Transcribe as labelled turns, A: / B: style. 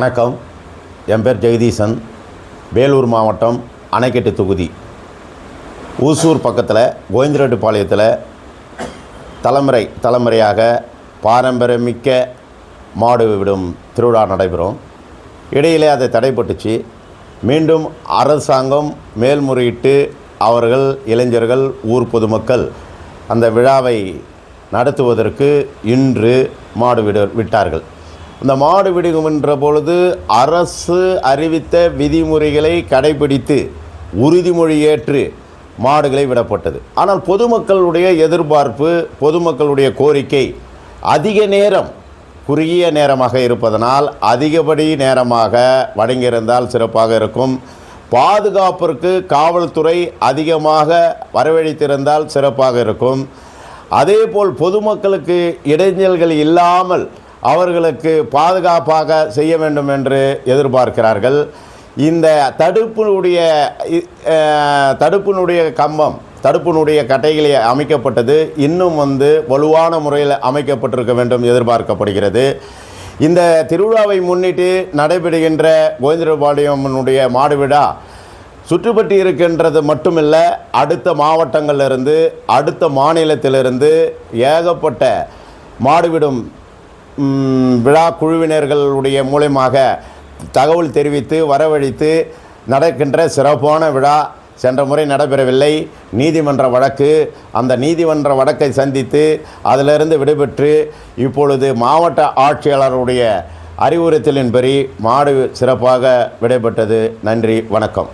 A: வணக்கம். என் பேர் ஜெகதீசன். வேலூர் மாவட்டம் அணைக்கட்டு தொகுதி. ஊசூர் பக்கத்தில் கோவிந்தரெட்டிப்பாளையத்தில் தலைமுறை தலைமுறையாக பாரம்பரியமிக்க மாடு விடும் திருவிழா நடைபெறும். இடையிலே அதை தடைப்பட்டுச்சு. மீண்டும் அரசாங்கம் மேல்முறையிட்டு அவர்கள் இளைஞர்கள் ஊர் பொதுமக்கள் அந்த விழாவை நடத்துவதற்கு இன்று மாடு விட விட்டார்கள். இந்த மாடு விடுகின்ற பொழுது அரசு அறிவித்த விதிமுறைகளை கடைபிடித்து உறுதிமொழி ஏற்று மாடுகளை விடப்பட்டது. ஆனால் பொதுமக்களுடைய எதிர்பார்ப்பு பொதுமக்களுடைய கோரிக்கை அதிக நேரம் குறுகிய நேரமாக இருப்பதனால் அதிகப்படி நேரமாக வழங்கியிருந்தால் சிறப்பாக இருக்கும். பாதுகாப்பிற்கு காவல்துறை அதிகமாக வரவழைத்திருந்தால் சிறப்பாக இருக்கும். அதேபோல் பொதுமக்களுக்கு இடைஞ்சல்கள் இல்லாமல் அவர்களுக்கு பாதுகாப்பாக செய்ய வேண்டும் என்று எதிர்பார்க்கிறார்கள். இந்த தடுப்பினுடைய தடுப்பினுடைய கம்பம் தடுப்பினுடைய கட்டைகளை அமைக்கப்பட்டது இன்னும் வந்து வலுவான முறையில் அமைக்கப்பட்டிருக்க வேண்டும் எதிர்பார்க்கப்படுகிறது. இந்த திருவிழாவை முன்னிட்டு நடைபெறுகின்ற கோவிந்தபாளையம்மனுடைய மாடுவிழா சுற்றுப்பட்டு இருக்கின்றது மட்டுமில்ல அடுத்த மாவட்டங்களிலிருந்து அடுத்த மாநிலத்திலிருந்து ஏகப்பட்ட மாடுவிடும் விழா குழுவினர்களுடைய மூலயமாக தகவல் தெரிவித்து வரவழைத்து நடக்கின்ற சிறப்பான விழா சென்ற முறை நடைபெறவில்லை. நீதிமன்ற வழக்கு. அந்த நீதிமன்ற வழக்கை சந்தித்து அதிலிருந்து விடுபெற்று இப்பொழுது மாவட்ட ஆட்சியாளருடைய அறிவுறுத்தலின்படி மாடு சிறப்பாக விடைபெற்றது. நன்றி வணக்கம்.